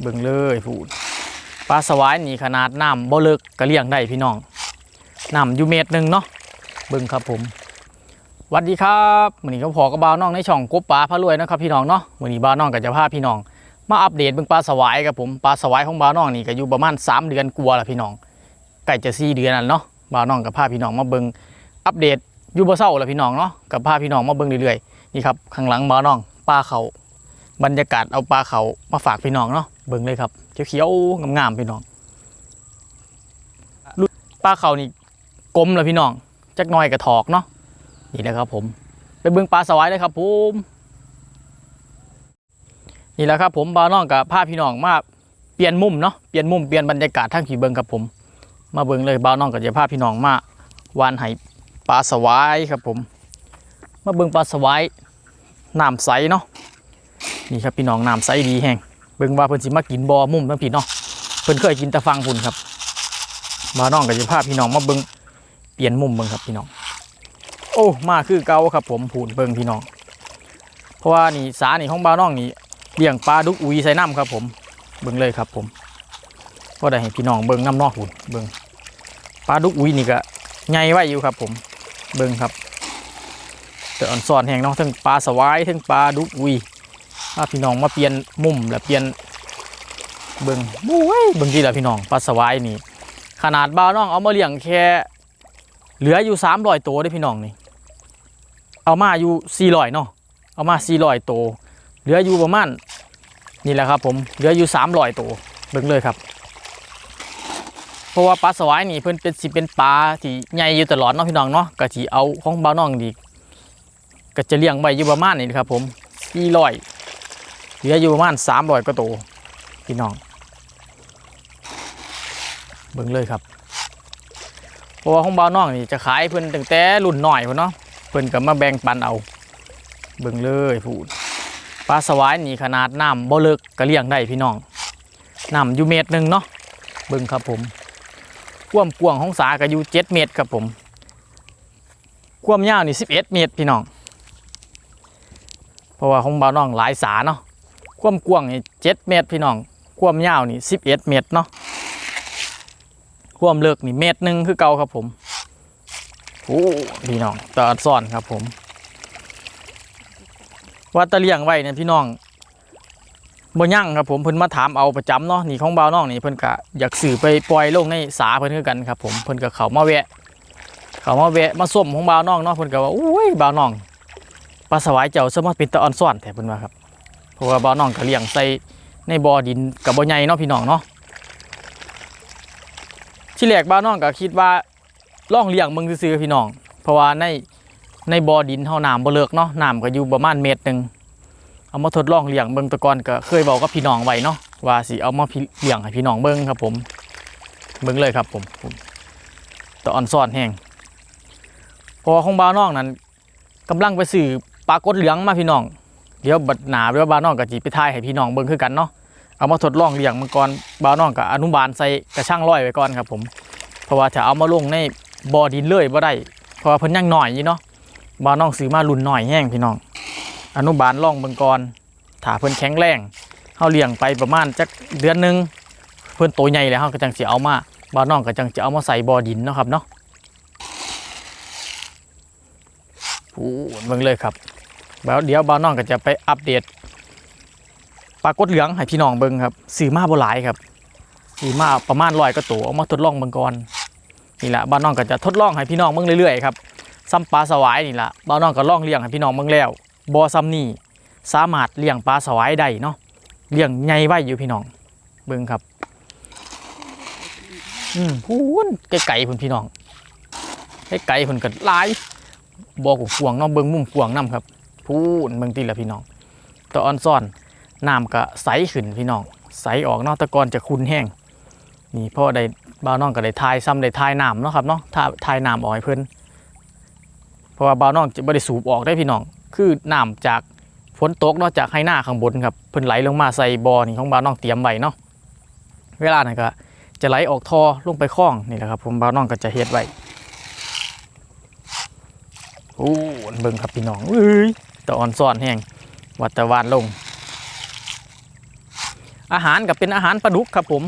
เบิ่งเลยพูดปลาสวายนี่ขนาดน้ำบ่เลิกก็เลี้ยงได้พี่น้องน้ำอยู่เมตรหนึ่งเนาะเบิ่งครับผมวัสดีครับวันนี้ก็พอกับบ่าวน้องในช่องกบปลาพระรวยนะครับพี่น้องเนาะวันนี้บ่าวน้องก็จะพาพี่น้อง มาอัปเดตเบิ่งปลาสวายครับผมปลาสวายของบ่าวน้องนี่ก็อยู่ประมาณ 3 เดือนกว่าแล้วพี่น้องใกล้จะ4เดือนแล้วเนาะบ่าวน้องกับพาพี่น้องมาเบิ่งอัปเดตอยู่บ่เศร้าล้วพี่น้องเนาะกับพาพี่น้องมาเบิ่งเรื่อยๆนี่ครับข้างหลังบ่าวน้องปลาเขาบรรยากาศเอาปลาเขามาฝากพี่น้องเนาะ เบิ่งเลยครับเขียวๆงามๆพี่น้องปลาเขานี่กลมเลยพี่น้องจักน่อยกระถอกเนาะนี่แหละครับผม ไปเบิ่งปลาสวายเลยครับผมนี่แหละครับผมบาน้องกับพาพี่น้องมาเปลี่ยนมุมเนาะเปลี่ยนมุมเปลี่ยนบรรยากาศทั้งผีเบิ่งครับผม มาเบิ่งเลยบาน้องก็จะพาพี่น้องมาวานไห้ปลาสวายครับผม มาเบิ่งปลาสวายน้ำใสเนาะนี่ครับพี่น้องน้ำใสดีแห้ง เบิ่งว่าเพิ่นสิมากินบ่อมุมทั้งพี่เนาะเพิ่นเคยกินแต่ฟังพุ่นครับมาน้องก็จะพาพี่น้องมาเบิ่งเปลี่ยนมุมเบิ่งครับพี่น้อง โอ้มาคือเก่าครับ ผมพูนเบิ่งพี่น้อง เพราะว่านี่สานี่ของบ่าวน้องนี่เลี้ยงปลาดุกอุยใส่น้ำครับ ผมเบิ่งเลยครับ ผมก็ได้ให้พี่น้องเบิ่งน้ำนอกหุ่นเบิ่งปลาดุกอุยนี่ก็ใหญ่ไว้อยู่ครับ ผมเบิ่งครับแต่อ่อนซอนแห้งเนาะทั้งปลาสวายทั้งปลาดุกอุยาพี่น้องมาเปลี่ยนมุมและเปลี่ยนเบิงบุ้ยเบิงดีแหละพี่น้องปลาสวายนี่ ขนาดบ้าน้องเอามาเลี้ยงแค่ เหลืออยู่สามร้อยตัวได้พี่น้องนี่ เอามาอยู่สี่ร้อยเนาะเอามาสี่ร้อยตัวเหลืออยู่ประมาณนี่แหละครับผมเหลืออยู่สามร้อยตัวเบิงเลยครับ เพราะว่าปลาสวายนี่เพิ่นเป็นสิเป็นปลาที่ใหญ่อยู่ตลอดเนาะพี่น้องเนาะก็สิเอาของบ้าน้องดีก็จะเลี้ยงไว้อยู่ประมาณนี้ครับผมสี่ร้อย เหลืออยู่ประมาณสามร้อยกว่าตัวพี่น้องเบิ่งเลยครับเพราะว่าของบ่าวน้องนี่จะขายเพิ่นตั้งแต่รุ่นหน่อยพุ่นเนาะเพิ่นก็มาแบ่งปันเอา เบิ่งเลยพูดปลาสวายนี่ขนาดน้ำบ่เลิกก็เลี้ยงได้พี่น้องน้ำอยู่เมตรหนึ่งเนาะเบิ่งครับผมความกว้างของสาก็อยู่เจ็ดเมตรครับผมความยาวนี่สิบเอ็ดเมตรพี่น้อง เพราะว่าของบ่าวน้องหลายสาเนาะ ความกว้างนี่เจ็ดเมตรพี่น้อง ความยาวนี่สิบเอ็ดเมตรเนาะ ความเลิกนี่เมตรหนึ่งคือเก่าครับผมโอ้พี่น้องตอดซ่อนครับผมว่าตะเลียงไว้เนี่ยพี่น้องบ่ยั่งครับผมเพิ่นมาถามเอาประจำเนาะนี่ของบ่าวน้องนี่เพิ่นก็อยากสื่อไปปล่อยลงในสาเพิ่นคือกันครับผมเพิ่นก็เขามาแวะ เขามาแวะมาส้มของบ่าวน้องเนาะเพิ่นก็ว่าอุ้ยบ่าวน้องปลาสวายเจ้าสมมติเป็นตะออนซ่อนแต่เพิ่นว่าครับ เพราะว่าบ่อน้องก็เลี้ยงใส่ในบ่อดินกับบ่อใหญ่เนาะพี่น้องเนาะที่แรกบ่อน้องก็คิดว่าล่องเลี้ยงมึงซื่อพี่น้อง เพราะว่าในในบ่อดินเฮาน้ำบ่เลิกเนาะน้ำก็อยู่ประมาณเมตรหนึ่งเอามาทดลองเลี้ยงเบิ่งตะกอนก็เคยบอกกับพี่น้องไว้เนาะว่าสิเอามาเลี้ยงให้พี่น้องเบิ่งครับผมเบิ่งเลยครับผมผมตะออนซ่อนแห้งเพอของบ่าน้องนั้นกำลังไปสื่อปลากดเหลืองมาพี่น้อง เดี๋ยวบัดหนาเดี๋ยวบาน้องกับจีไปทายให้พี่น้องเบิ่งคือกันเนาะเอามาทดลองเลี้ยงมังกรบาน้องกับอนุบาลใส่กระช่างร้อยไว้ก่อนครับผม เพราะว่าถ้าเอามาลงในบ่อดินเลยบ่ได้เพราะว่าเพิ่นยังหน่อยอยู่เนาะบาน้องซื้อมารุ่นหน่อยแห้งพี่น้อง อนุบาลล่องเบิ่งก่อนถ้าเพิ่นแข็งแรงเฮาเลี้ยงไปประมาณจักเดือนหนึงเพิ่นโตใหญ่แล้วเฮาก็จังสิเอามาบาน้องก็จังจะเอามาใส่บ่อดินเนาะครับเนาะโอ้เบิ่งเลยครับ แล้วเดี๋ยวบ่าวน้องก็จะไปอัปเดตปลากดเหลืองให้พี่น้องเบิ่งครับซื้อมาบ่หลายครับซื้อมาประมาณร้อยก็ตัวเอามาทดลองเบิ่งก่อนนี่แหละบ่าวน้องก็จะทดลองให้พี่น้องเบิ่งเรื่อยๆครับซ้ำปลาสวายนี่แหละบ่าวน้องก็ลองเลี้ยงให้พี่น้องเบิ่งแล้วบ่ซ้ำนี่สามารถเลี้ยงปลาสวายได้เนาะเลี้ยงใหญ่ไว้อยู่พี่น้องเบิ่งครับอืมพูนไกลๆพุ่นพี่น้องไกลๆพุ่นก็หลายบอกกวงเนาะเบิ่งมุมกวงน้ำครับ พูนเบิ่งตีละพี่น้องตะออนซ่อนน้ำก็ใสขึ้นพี่น้องใสออกนาะแตะกอนจะคุ้นแห้งนี่พ่อได้บ่าวน้องก็ได้ทายซ้ำได้ทายน้ำเนาะครับเนาะทาทายน้ำออกให้เพิ่นเพราะว่าบ่าวน้องจะบ่ได้สูบออกได้พี่น้อง คือน้ำจากฝนตกเนาะจากให้หน้าข้างบนครับเพิ่นไหลลงมาใส่บ่อนี่ของบ่าวน้องเตรียมไว้เนาะเวลานั้นก็จะไหลออกท่อลงไปคลองนี่แหละครับ ผมบ่าวน้องก็จะเฮ็ดไว้โอ้เบิ่งครับพี่น้องเอ้ย ตะออนซ่อนแห้งวัดตะวานลง อาหารก็เป็นอาหารปลาดุกครับผม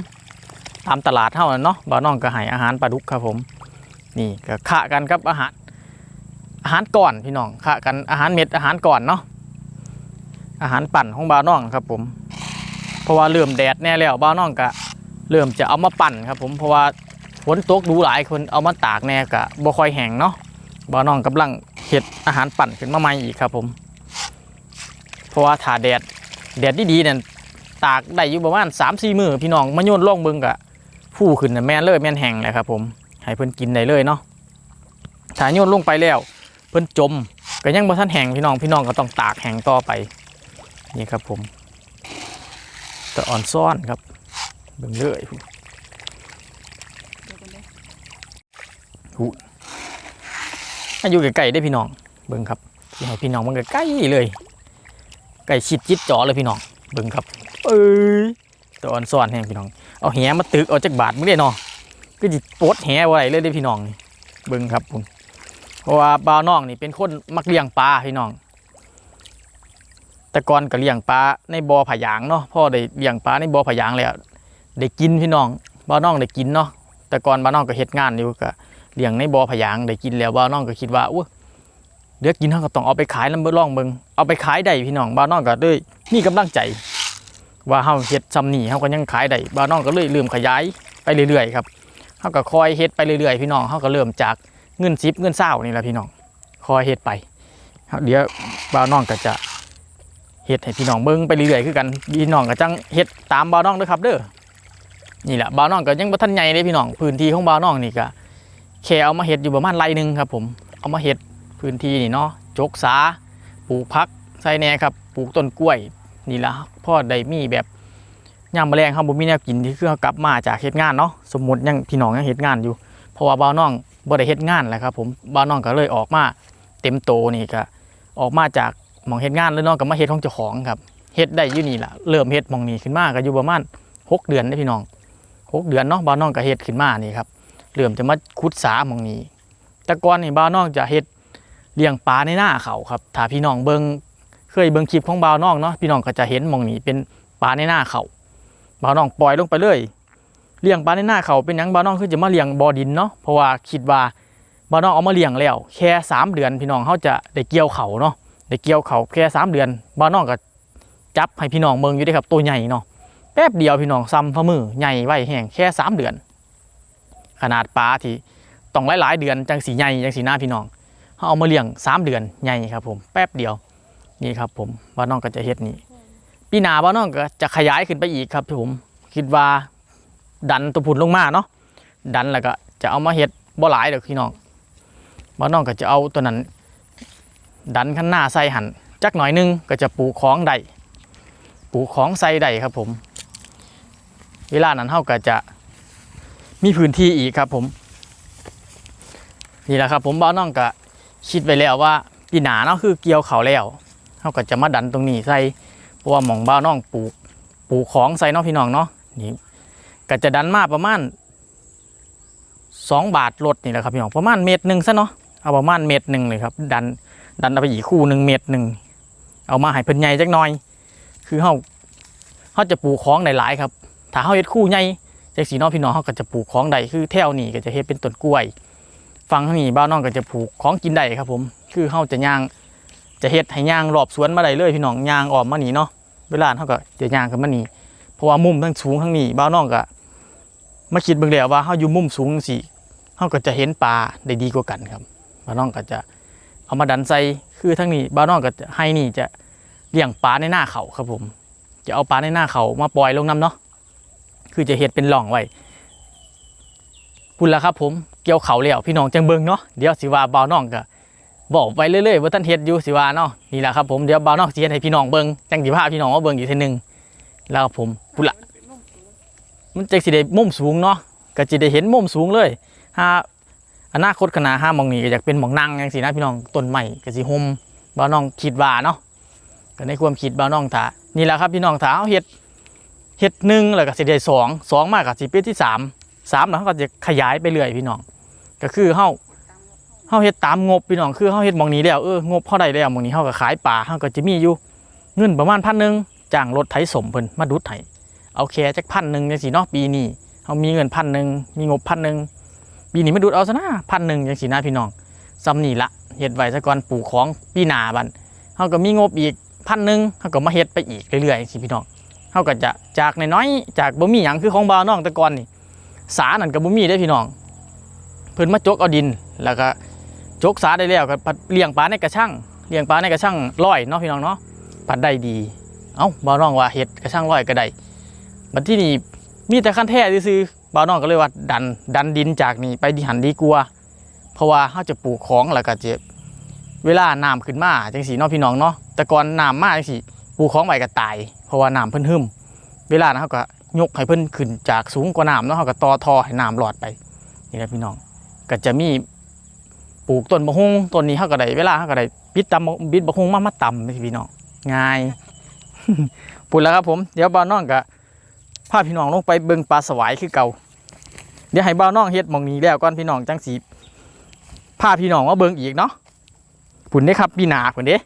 ตามตลาดเท่านั้นเนาะบ่าวน้องก็ให้อาหารปลาดุกครับผม นี่ก็ขะกันครับอาหารอาหารก่อนพี่น้องขะกันอาหารเม็ดอาหารก่อนเนาะอาหารปั่นของบ่าวน้องครับผม เพราะว่าเริ่มแดดแน่แล้วบ่าวน้องก็เริ่มจะเอามาปั่นครับผมเพราะว่าฝนตกดูหลายคนเอามาตากแน่ก็บ่ค่อยแห้งเนาะบ่าวน้องกำลังเฮ็ดอาหารปั่นขึ้นมาใหม่อีกครับผม เพราะว่าถ้าแดดแดดดีๆเนี่ยตากได้อยู่ประมาณ3-4มื้อพี่น้องมาโยนล่องเบิ่งก็ฟูขึ้นแม่นเลยแม่นแห้งเลยครับผมให้เพิ่นกินได้เลยเนาะถ้าโยนลงไปแล้ว เพิ่นจมก็ยังบ่ทันแห้งพี่น้องพี่น้องก็ต้องตากแห้งต่อไปนี่ครับผมตะอ่อนซ่อนครับเบิ่งเลยอายุใกล้ๆได้พี่น้องเบิ่งครับให้พี่น้องมันใกล้ๆเลย ใกล้ชิดจิตจ่อเลยพี่น้องเบิ่งครับ เอ้ยตะอ่อนซ่อนแห้งพี่น้อง เอาแหมาตึกเอาจากบาทมึงได้เนาะก็จิปดแหไว้เลยได้พี่น้องนี่เบิ่งครับผมเพราะว่าบ่าวน้องนี่เป็นคนมักเลี้ยงปลาพี่น้อง แต่ก่อนก็เลี้ยงปลาในบ่อผายางเนาะพ่อได้เลี้ยงปลาในบ่อผายางแล้วได้กินพี่น้องบ่าวน้องได้กินเนาะแต่ก่อนบ่าวน้องก็เฮ็ดงานอยู่ก็เลี้ยงในบ่อผายางได้กินแล้วบ่าวน้องก็คิดว่าอู้ เดี๋ยวกินเฮาก็ต้องเอาไปขายนำเบิ่งลองเบิงเอาไปขายได้พี่น้องบ่าวน้องก็เลยมีกำลังใจ ว่าเฮาเฮ็ดซ้ำนี่เฮาก็ยังขายได้บ่าวน้องก็เลยเริ่มขยายไปเรื่อยๆครับเฮาก็คอยเฮ็ดไปเรื่อยๆพี่น้องเฮาก็เริ่มจากเงินซิปเงินเศร้านี่แหละพี่น้องคอยเฮ็ดไปเดี๋ยวบ่าวน้องก็จะเฮ็ดให้พี่น้องเบิงไปเรื่อยๆคือกันพี่น้องก็จังเฮ็ดตามบ่าวน้องเด้อครับเด้อนี่แหละบ่าวน้องก็ยังบ่ทันใหญ่เลยพี่น้องพื้นที่ของบ่าวน้องนี่ก็แค่เอามาเฮ็ดอยู่ประมาณไรหนึงครับผมเอามาเฮ็ด พื้นที่นี่เนาะจกสาปลูกผักใส่แน่ครับปลูกต้นกล้วยนี่ละพ่อได้มีแบบย่ามแมลงเฮาบ่มีแนวกินที่คือเฮากลับมาจากเฮ็ดงานเนาะสมมติยังพี่น้องยังเฮ็ดงานอยู่ เพราะว่าบ่าวน้องบ่ได้เฮ็ดงานแหละครับผมบ่าวน้องก็เลยออกมาเต็มโตนี่ก็ออกมาจากหมองเฮ็ดงานแล้วน้องก็มาเฮ็ดของเจ้าของครับเฮ็ดได้อยู่นี่ล่ะเริ่มเฮ็ดหมองนี้ขึ้นมาก็อยู่ประมาณ6เดือนได้อพี่น้องหกเดือนเนาะบ่าวน้องก็เฮ็ดขึ้นมานี่ครับเริ่มจะมาขุดสาหมองนี้ แต่ก่อนนี่บ่าวน้องจะเฮ็ด เลี้ยงปลาในหน้าเขาครับถ้าพี่น้องเบิ่งเคยเบิ่งคลิปของบ่าวน้องเนาะพี่น้องก็จะเห็นมองนี้เป็นปลาในหน้าเขาบ่าวน้องปล่อยลงไปเลยเลี้ยงปลาในหน้าเขาเป็นยังบ้าวน้องคือจะมาเลี้ยงบ่อดินเนาะเพราะว่าคิดว่าบ้าวน้องเอามาเลี้ยงแล้วแค่สามเดือน พี่น้องเขาจะได้เกี่ยวเขาเนาะได้เกี่ยวเขาแค่สามเดือนบ้าวน้องก็จับให้พี่น้องเมืองอยู่ได้ครับตัวใหญ่เนาะแป๊บเดียวพี่น้องซ้ำฝ่ามือใหญ่ไว้แห้งแค่สามเดือน ขนาดปลาที่ต้องหลายๆเดือนจังสีใหญ่จังสีหน้าพี่น้อง เขาเอามาเลี้ยงสามเดือนใหญ่ครับผมแป๊บเดียวนี่ครับผมบ้าน้องก็จะเฮ็ดนี่ปีหน้าบ้าน้องก็จะขยายขึ้นไปอีกครับผมคิดว่าดันตัวผุนลงมาเนาะดันแล้วก็จะเอามาเฮ็ดบ่หลายเด้อพี่น้องบ่น้องก็จะเอาตัวนั้น ดันข้างหน้าใส่หันจักหน่อยนึงก็จะปลูกของได้ปลูกของใส่ได้ครับผม เวลานั้นเฮาก็จะมีพื้นที่อีกครับผมนี่แหละครับผมบ่าน้องก็ คิดไว้แล้วว่าปีหนาเนาะคือเกี่ยวเขาแล้วเฮาก็จะมาดันตรงนี้ใส่เพราะว่าหม่องบ่าน้องปลูกปลูกของใส่เนาะพี่น้องเนาะนี่ก็จะดันมาประมาณสองบาทรถนี่แหละครับพี่น้องประมาณเมตรหนึ่งซะเนาะเอาประมาณเมตรหนึ่งเลยครับ ดันดันเอาไปอีกคู่หนึ่งเมตรหนึ่งเอามาให้เพิ่นใหญ่จักหน่อย คือเฮาเฮาจะปลูกของหลายๆครับถ้าเฮาเฮ็ดคู่ใหญ่จักสีน้องพี่น้องเฮาก็จะปลูกของได้คือแถวนี้ก็จะเฮ็ดเป็นต้นกล้วย ฝั่งทางนี้บ้านน้องก็จะปลูกของกินได้ครับ ผม คือเฮาจะย่างจะเฮ็ดให้ย่างรอบสวนมาได้เลยพี่น้องย่างออกมานี่เนาะเวลาเฮาก็จะย่างขึ้นมานี่เพราะว่ามุมทั้งสูงทั้งนี้บ้าวน้องก็มาคิดเบิ่งแล้วว่าเฮาอยู่มุมสูงสิเฮาก็จะเห็นปลาได้ดีกว่ากันครับบ้าวน้องก็จะเอามาดันใส่คือทั้งนี้บ้าวน้องก็จะให้นี่จะเลี้ยงปลาในหน้าเขาครับผม จะเอาปลาในหน้าเขามาปล่อยลงน้ำเนาะคือจะเฮ็ดเป็นหล่องไว้ พุ่นละครับผมเกี่ยวเขาแล้วพี่น้องจังเบิงเนาะเดี๋ยวสิว่าบ้าวน้องก็บอกไปเรื่อยๆว่าท่านเฮ็ดอยู่สิว่าเนาะนี่แหละครับผมเดี๋ยวบ้าวน้องสิเฮ็ดให้พี่น้องเบิงจังสิพาพี่น้องมาเบิงอีกทีหนึงแล้วผมพุนละมันจะสิได้มุมสูงเนาะก็จะได้เห็นมุมสูงเลยถ้าอนาคตขนาห้ามองนี้ก็อยากเป็นหมองนั่งอย่างสินะพี่น้องต้นใหม่ก็สิห่มบ่าวน้องคิดว่าเนาะก็ในความคิดบ่าวน้องถานี่แหละครับพี่น้องถาเอาเฮ็ดเฮ็ดหนึ่งแล้วก็สิได้สองสองมากกับสิเป็นที่สาม สามแล้วเขาก็จะขยายไปเรื่อยพี่น้อง ก็คือเฮาเฮาเฮ็ดตามงบพี่น้องคือเฮาเฮ็ดมองนี้แล้วเอองบเฮาได้แล้วมองนี้เฮาก็ขายป่าเฮาก็จะมีอยู่เงินประมาณพันหนึ่งจ้างรถไถสมเพิ่นมาดุดไถเอาแค่จักพันหนึ่งจังซี่เนาะปีนี้เฮามีเงินพันหนึ่งมีงบพันหนึ่งปีนี้มาดูดเอาซะนะพันหนึ่งจังซี่นะพี่น้องซ้ำนี่ละเฮ็ดไว้ซะก่อนปลูกของปีหน้าบัดเฮาก็มีงบอีกพันหนึ่งเฮาก็มาเฮ็ดไปอีกเรื่อยๆจังซี่พี่น้องเฮาก็จะจากน้อยๆจากบ่มีหยังคือของบ่าวน้องแต่ก่อนนี่ สานั่นก็บ่มีเด้พี่น้อง เพิ่นมาจกเอาดินแล้วก็จกสาได้แล้วก็พัดเลี้ยงปลาในกระชังเลี้ยงปลาในกระชังร้อยเนาะพี่น้องเนาะปัดได้ดี เอ้าบ่าวน้องว่าเฮ็ดกระชังร้อยก็ได้บัดที่นี่มีแต่ขั้นแท้ซื่อบ่าวน้องก็เลยว่าดันดันดินจากนี่ไปดิหันดีกว่าเพราะว่าเฮาจะปลูกของแล้วก็จะเวลาน้ำขึ้นมาจังสีเนาะพี่น้องเนาะแต่ก่อนน้ำมาจังสีปลูกของไว้ก็ตาย เพราะว่าน้ำเพิ่นหึมเวลาเฮาก็ ยกให้เพิ่นขึ้นจากสูงกว่าน้ำเนาะเฮาก็ต่อท่อให้น้ำหลอดไปนี่แหละพี่น้องก็จะมีปลูกต้นบะฮุงต้นนี้เขาก็ได้เวลาเขาก็ได้ปิดตำบิดบะฮุงมามาตำนี่พี่น้องง่ายพูดแล้วครับผมเดี๋ยวบ่าวน้องกับพาพี่น้องลงไปเบิ่งปลาสวายคือเก่า เดี๋ยวให้บ่าวน้องเฮ็ดมองนี้แล้วก่อนพี่น้องจังสีพาพี่น้องมาเบิ่งอีกเนาะผุนเด้ครับปีหนาผุนเด้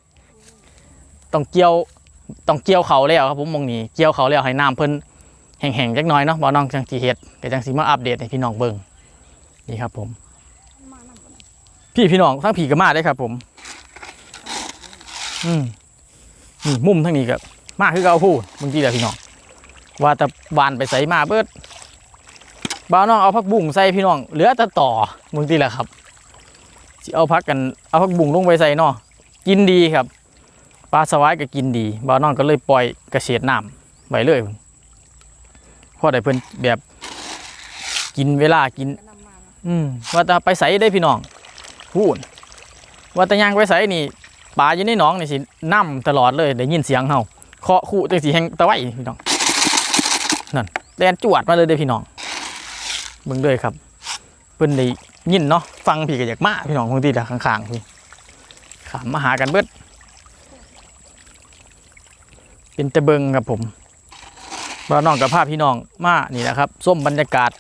ต้องเกี่ยวต้องเกี่ยวเขาแล้วครับผมมองนี้เกี่ยวเขาแล้วให้น้ำเพิ่น แห้งๆจักหน่อยเนาะบ่าน้องจังสีเฮ็ดก็จังสีมาอัปเดตให้พี่น้องเบิ่งนี่ครับผม พี่พี่น้องทั้งผีกับมาได้ครับ ผม อืมนี่มุมทั้งนี้กับมาคือเกาพูดบางทีแหละพี่น้องว่าแต่บานไปใส่มาเบิดบ้าวน้องเอาพักบุ้งใส่พี่น้องเหลือแต่ต่อบางทีแหละครับสิเอาพักกันเอาพักบุ้งลงไปใส่เนาะกินดีครับปลาสวายก็กินดีบ้าวน้องก็เลยปล่อยกระเฉดน้ำไว้เลย พราะได้เพิ่นแบบกินเวลากิน อืมว่าแต่ไปใส่ได้พี่น้องพูดว่าแต่ยางไปใส่นี่ปลาอยู่ในหนองนี่สินํตลอดเลยได้ยินเสียงเฮาเคาะคู่จังสีแหงตะไว้พี่น้องนั่นแดนจวดมาเลยเด้พี่น้องเบิ่งเลยครับเพิ่นได้ยินเนาะฟังพี่ก็อยากมาพี่น้องบางทีละข้างๆพี่ขามมาหากันเบิดเป็นตะเบิงครับผม บ่าวน้องกับภาพพี่น้องมานี่แหละครับส้มบรรยากาศ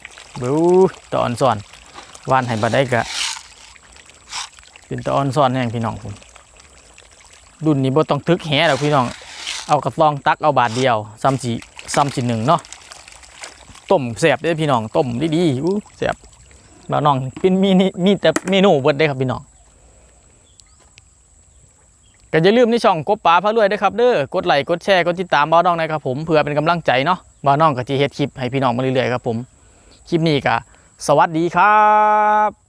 บูตอนสอนวานให้บ่ได้กะเป็นตะออนซ่อนแห่งพี่น้องผมดุนนี้บ่ต้องทึกแหหรอกพี่น้องเอากระตองตักเอาบาทเดียวซ้ำสีซ้ำสีหนึ่งเนาะต้มแซ่บเด้พี่น้องต้มดีๆอู้แซ่บบ่าวน้องเป็นมีนี่มีแต่เมนูเบิดได้ครับพี่น้อง ก็อย่าลืมในช่องกบป๋าพระรวยด้วยครับเด้อกดไลค์กดแชร์กดติดตามบ้าน้องนะครับผมเผื่อเป็นกำลังใจเนาะบ้าน้องก็จะเฮ็ดคลิปให้พี่น้องมาเรื่อยๆครับผมคลิปนี้ก็สวัสดีครับ